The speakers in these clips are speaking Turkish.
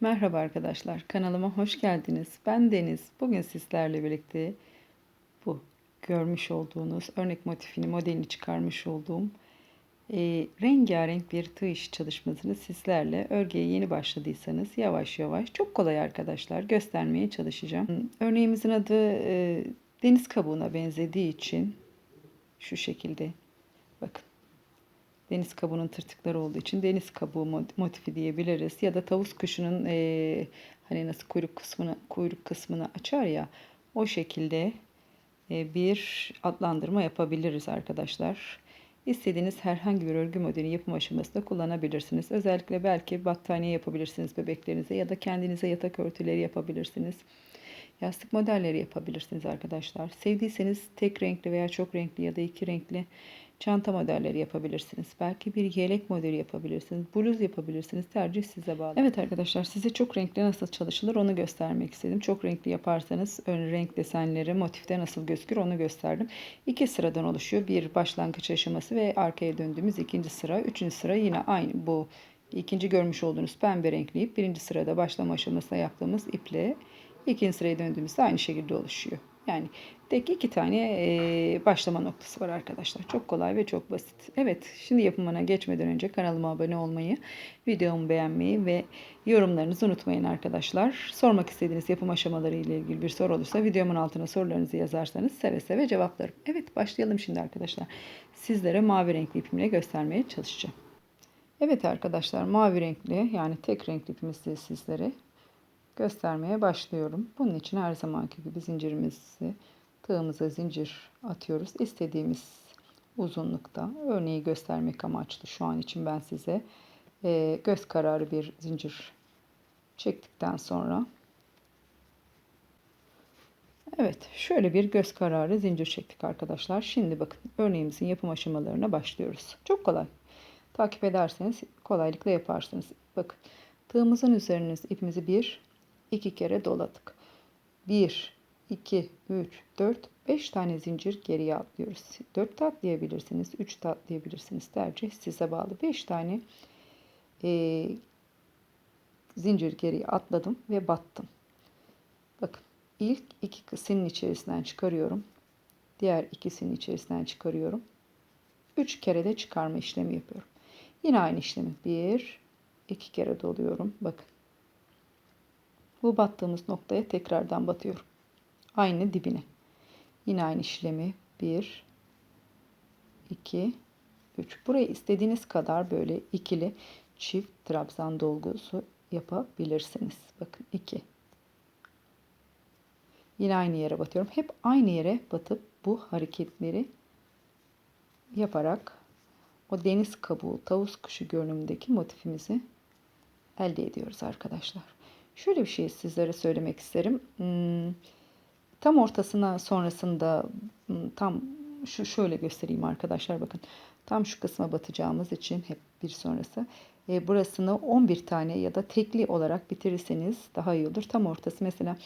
Merhaba arkadaşlar, kanalıma hoş geldiniz. Ben Deniz. Bugün sizlerle birlikte bu görmüş olduğunuz örnek motifini, modelini çıkarmış olduğum e, rengarenk bir tığ işi çalışmasını sizlerle örgüye yeni başladıysanız yavaş yavaş çok kolay arkadaşlar göstermeye çalışacağım. Örneğimizin adı e, deniz kabuğuna benzediği için şu şekilde bakın deniz kabuğunun tırtıkları olduğu için deniz kabuğu motifi diyebiliriz. Ya da tavus kuşunun e, hani nasıl kuyruk kısmını kuyruk kısmını açar ya o şekilde e, bir adlandırma yapabiliriz arkadaşlar. İstediğiniz herhangi bir örgü modeli yapım aşamasında kullanabilirsiniz. Özellikle belki battaniye yapabilirsiniz bebeklerinize ya da kendinize yatak örtüleri yapabilirsiniz. Yastık modelleri yapabilirsiniz arkadaşlar. Sevdiyseniz tek renkli veya çok renkli ya da iki renkli çanta modelleri yapabilirsiniz. Belki bir yelek modeli yapabilirsiniz. Bluz yapabilirsiniz. Tercih size bağlı. Evet arkadaşlar size çok renkli nasıl çalışılır onu göstermek istedim. Çok renkli yaparsanız ön renk desenleri motifte nasıl gözükür onu gösterdim. İki sıradan oluşuyor. Bir başlangıç aşaması ve arkaya döndüğümüz ikinci sıra. Üçüncü sıra yine aynı bu ikinci görmüş olduğunuz pembe renkli ip. Birinci sırada başlama aşamasında yaptığımız iple ikinci sıraya döndüğümüzde aynı şekilde oluşuyor. Yani tek iki tane e, başlama noktası var arkadaşlar. Çok kolay ve çok basit. Evet şimdi yapımına geçmeden önce kanalıma abone olmayı, videomu beğenmeyi ve yorumlarınızı unutmayın arkadaşlar. Sormak istediğiniz yapım aşamaları ile ilgili bir soru olursa videomun altına sorularınızı yazarsanız seve seve cevaplarım. Evet başlayalım şimdi arkadaşlar. Sizlere mavi renkli ipimle göstermeye çalışacağım. Evet arkadaşlar mavi renkli yani tek renkli ipimizi sizlere göstermeye başlıyorum. Bunun için her zamanki gibi zincirimizi tığımıza zincir atıyoruz. İstediğimiz uzunlukta örneği göstermek amaçlı şu an için ben size e, göz kararı bir zincir çektikten sonra Evet şöyle bir göz kararı zincir çektik arkadaşlar. Şimdi bakın örneğimizin yapım aşamalarına başlıyoruz. Çok kolay. Takip ederseniz kolaylıkla yaparsınız. Bakın tığımızın üzerine ipimizi bir 2 kere doladık. 1, 2, 3, 4, 5 tane zincir geriye atlıyoruz. 4 tat diyebilirsiniz, 3 tat diyebilirsiniz. Tercih size bağlı. 5 tane e, zincir geriye atladım ve battım. Bakın ilk iki kısmın içerisinden çıkarıyorum. Diğer ikisinin içerisinden çıkarıyorum. 3 kere de çıkarma işlemi yapıyorum. Yine aynı işlemi 1, 2 kere doluyorum. Bakın bu battığımız noktaya tekrardan batıyorum. Aynı dibine. Yine aynı işlemi 1 2 3. Burayı istediğiniz kadar böyle ikili çift trabzan dolgusu yapabilirsiniz. Bakın 2. Yine aynı yere batıyorum. Hep aynı yere batıp bu hareketleri yaparak o deniz kabuğu, tavus kuşu görünümündeki motifimizi elde ediyoruz arkadaşlar. Şöyle bir şey sizlere söylemek isterim. Hmm, tam ortasına sonrasında hmm, tam şu şöyle göstereyim arkadaşlar bakın. Tam şu kısma batacağımız için hep bir sonrası. E, burasını 11 tane ya da tekli olarak bitirirseniz daha iyi olur. Tam ortası mesela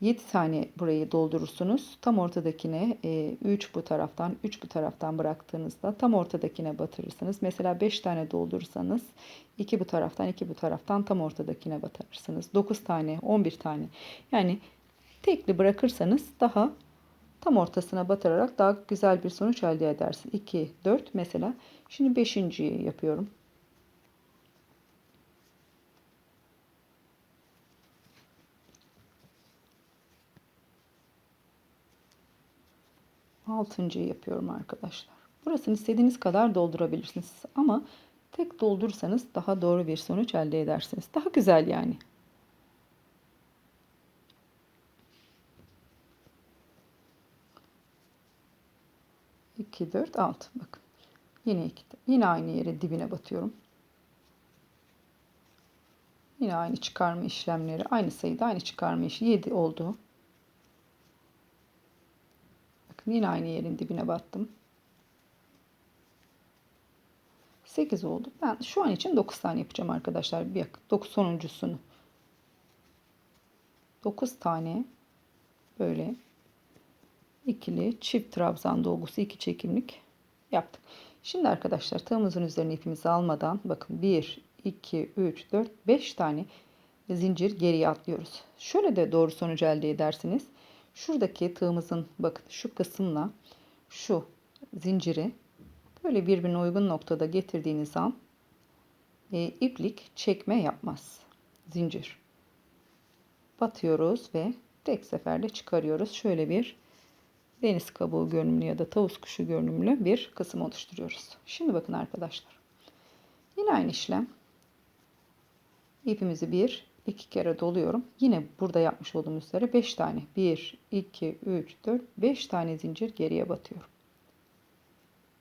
7 tane burayı doldurursunuz. Tam ortadakine 3 e, bu taraftan 3 bu taraftan bıraktığınızda tam ortadakine batırırsınız. Mesela 5 tane doldurursanız 2 bu taraftan 2 bu taraftan tam ortadakine batırırsınız. 9 tane 11 tane yani tekli bırakırsanız daha tam ortasına batırarak daha güzel bir sonuç elde edersiniz. 2, 4 mesela. Şimdi 5.yi yapıyorum. Altıncıyı yapıyorum arkadaşlar. Burasını istediğiniz kadar doldurabilirsiniz. Ama tek doldursanız daha doğru bir sonuç elde edersiniz. Daha güzel yani. İki, dört, altı. Bakın. Yine iki, yine aynı yere dibine batıyorum. Yine aynı çıkarma işlemleri. Aynı sayıda aynı çıkarma işi. 7 oldu. Yine aynı yerin dibine battım. 8 oldu. Ben şu an için 9 tane yapacağım arkadaşlar. Bir 9 sonuncusunu. 9 tane böyle ikili çift trabzan dolgusu iki çekimlik yaptık. Şimdi arkadaşlar tığımızın üzerine ipimizi almadan bakın 1 2 3 4 5 tane zincir geriye atlıyoruz. Şöyle de doğru sonuç elde edersiniz. Şuradaki tığımızın bakın şu kısımla şu zinciri böyle birbirine uygun noktada getirdiğiniz an e, iplik çekme yapmaz. Zincir. Batıyoruz ve tek seferde çıkarıyoruz. Şöyle bir deniz kabuğu görünümlü ya da tavus kuşu görünümlü bir kısım oluşturuyoruz. Şimdi bakın arkadaşlar. Yine aynı işlem. İpimizi bir, iki kere doluyorum. Yine burada yapmış olduğumuz üzere 5 tane. 1, 2, 3, 4, 5 tane zincir geriye batıyorum.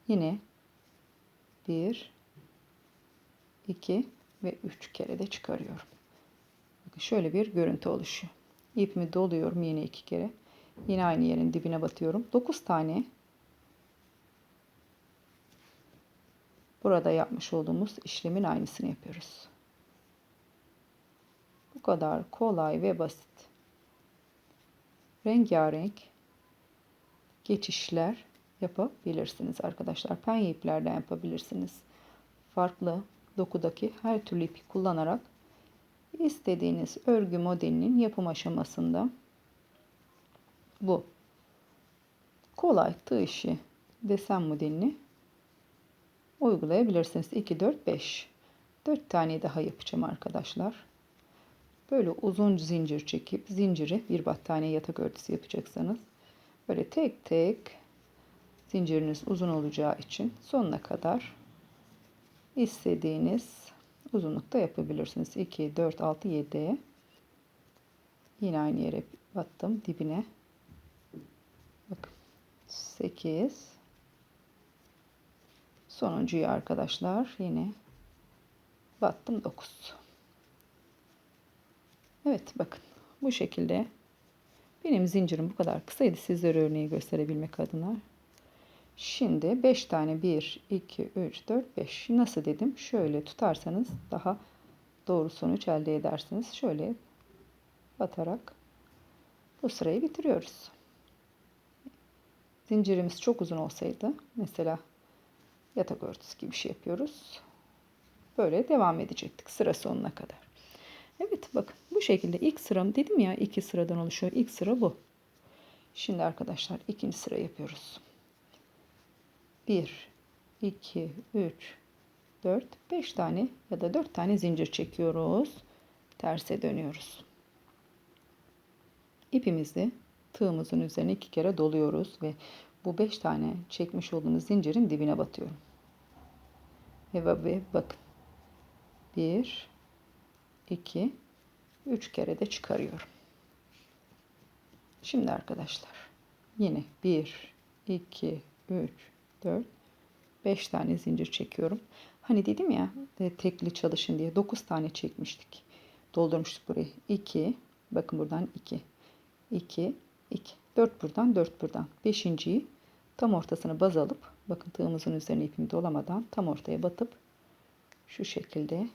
Yine 1, 2 ve 3 kere de çıkarıyorum. Bakın şöyle bir görüntü oluşuyor. İpimi doluyorum yine iki kere. Yine aynı yerin dibine batıyorum. 9 tane burada yapmış olduğumuz işlemin aynısını yapıyoruz. Kadar kolay ve basit. Rengarenk geçişler yapabilirsiniz arkadaşlar. Penye iplerden yapabilirsiniz. Farklı dokudaki her türlü ipi kullanarak istediğiniz örgü modelinin yapım aşamasında bu kolay tığ işi desen modelini uygulayabilirsiniz. 2, 4, 5. 4 tane daha yapacağım arkadaşlar. Böyle uzun zincir çekip zinciri bir battaniye yatak örtüsü yapacaksanız böyle tek tek zinciriniz uzun olacağı için sonuna kadar istediğiniz uzunlukta yapabilirsiniz. 2, 4, 6, 7. Yine aynı yere battım dibine. Bakın 8. Sonuncuyu arkadaşlar yine battım 9. Evet bakın bu şekilde benim zincirim bu kadar kısaydı sizlere örneği gösterebilmek adına. Şimdi 5 tane 1, 2, 3, 4, 5 nasıl dedim? Şöyle tutarsanız daha doğru sonuç elde edersiniz. Şöyle batarak bu sırayı bitiriyoruz. Zincirimiz çok uzun olsaydı mesela yatak örtüsü gibi bir şey yapıyoruz. Böyle devam edecektik sıra sonuna kadar. Evet bakın bu şekilde ilk sıram dedim ya iki sıradan oluşuyor. İlk sıra bu. Şimdi arkadaşlar ikinci sıra yapıyoruz. 1, 2, 3, 4, 5 tane ya da 4 tane zincir çekiyoruz. Terse dönüyoruz. İpimizi tığımızın üzerine iki kere doluyoruz ve bu 5 tane çekmiş olduğumuz zincirin dibine batıyorum. Ve, bakın. 1 2 3 kere de çıkarıyorum. Şimdi arkadaşlar yine 1 2 3 4 5 tane zincir çekiyorum. Hani dedim ya e, tekli çalışın diye 9 tane çekmiştik. Doldurmuştuk burayı. 2 bakın buradan 2 2 2 4 buradan 4 buradan. 5.yi tam ortasına baz alıp bakın tığımızın üzerine ipimi dolamadan tam ortaya batıp şu şekilde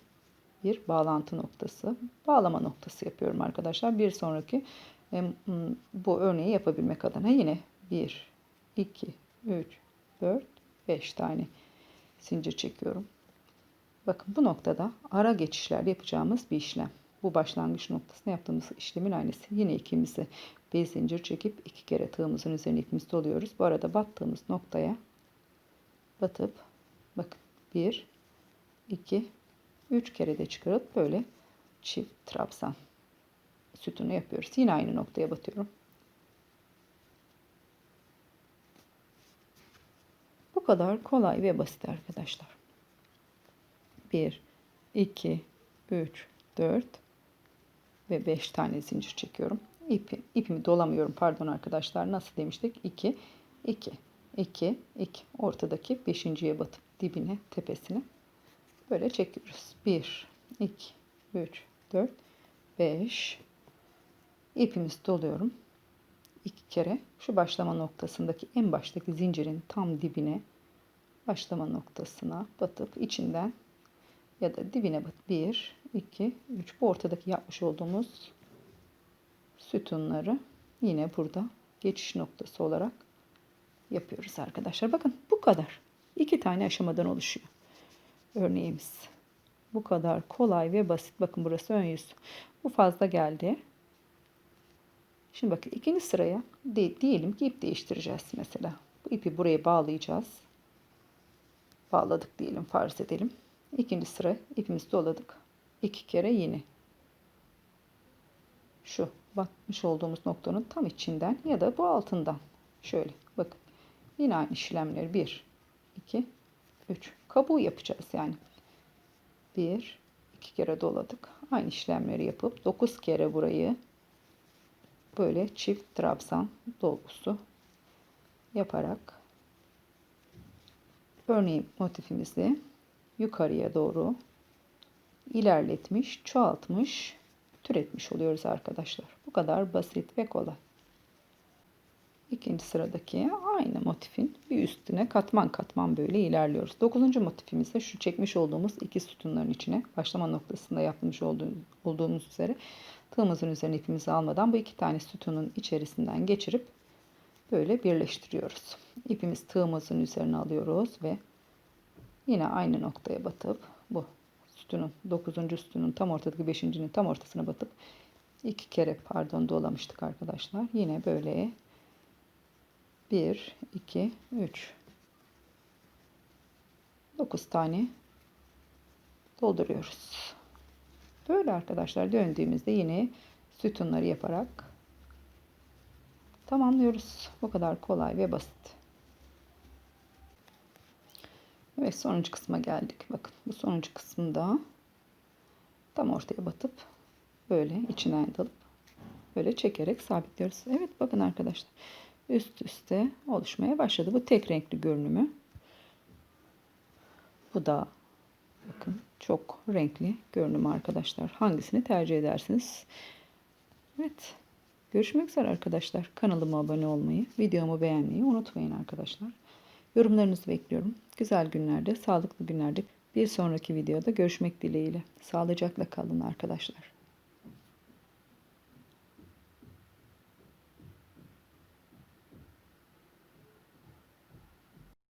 bir bağlantı noktası, bağlama noktası yapıyorum arkadaşlar. Bir sonraki bu örneği yapabilmek adına yine 1, 2, 3, 4, 5 tane zincir çekiyorum. Bakın bu noktada ara geçişler yapacağımız bir işlem. Bu başlangıç noktasında yaptığımız işlemin aynısı. Yine ikimizi bir zincir çekip iki kere tığımızın üzerine ipimizi doluyoruz. Bu arada battığımız noktaya batıp bakın 1 2 3 kere de çıkarıp böyle çift trabzan sütunu yapıyoruz. Yine aynı noktaya batıyorum. Bu kadar kolay ve basit arkadaşlar. 1 2 3 4 ve 5 tane zincir çekiyorum. İpi, ipimi dolamıyorum pardon arkadaşlar. Nasıl demiştik? 2 2 2 2 ortadaki 5.ye batıp dibine tepesine böyle çekiyoruz. 1 2 3 4 5 ipimizi doluyorum. iki kere şu başlama noktasındaki en baştaki zincirin tam dibine başlama noktasına batıp içinden ya da dibine bat 1 2 3 bu ortadaki yapmış olduğumuz sütunları yine burada geçiş noktası olarak yapıyoruz arkadaşlar. Bakın bu kadar. İki tane aşamadan oluşuyor örneğimiz. Bu kadar kolay ve basit. Bakın burası ön yüz. Bu fazla geldi. Şimdi bakın ikinci sıraya de, diyelim ki ip değiştireceğiz mesela. Bu ipi buraya bağlayacağız. Bağladık diyelim farz edelim. İkinci sıra ipimizi doladık. İki kere yine. Şu batmış olduğumuz noktanın tam içinden ya da bu altından. Şöyle bakın. Yine aynı işlemleri 1, 2, 3. Kabuğu yapacağız yani. 1, 2 kere doladık. Aynı işlemleri yapıp 9 kere burayı böyle çift trabzan dolgusu yaparak örneğin motifimizi yukarıya doğru ilerletmiş, çoğaltmış, türetmiş oluyoruz arkadaşlar. Bu kadar basit ve kolay. İkinci sıradaki aynı motifin bir üstüne katman katman böyle ilerliyoruz. Dokuzuncu motifimizde şu çekmiş olduğumuz iki sütunların içine başlama noktasında yapmış olduğumuz üzere tığımızın üzerine ipimizi almadan bu iki tane sütunun içerisinden geçirip böyle birleştiriyoruz. İpimiz tığımızın üzerine alıyoruz ve yine aynı noktaya batıp bu sütunun 9. sütunun tam ortadaki 5.'nin tam ortasına batıp iki kere pardon dolamıştık arkadaşlar. Yine böyle 1 2 3 9 tane dolduruyoruz. Böyle arkadaşlar döndüğümüzde yine sütunları yaparak tamamlıyoruz. Bu kadar kolay ve basit. Evet sonuncu kısma geldik. Bakın bu sonuncu kısımda tam ortaya batıp böyle içinden dalıp böyle çekerek sabitliyoruz. Evet bakın arkadaşlar üst üste oluşmaya başladı. Bu tek renkli görünümü. Bu da bakın çok renkli görünüm arkadaşlar. Hangisini tercih edersiniz? Evet. Görüşmek üzere arkadaşlar. Kanalıma abone olmayı, videomu beğenmeyi unutmayın arkadaşlar. Yorumlarınızı bekliyorum. Güzel günlerde, sağlıklı günlerde bir sonraki videoda görüşmek dileğiyle. Sağlıcakla kalın arkadaşlar.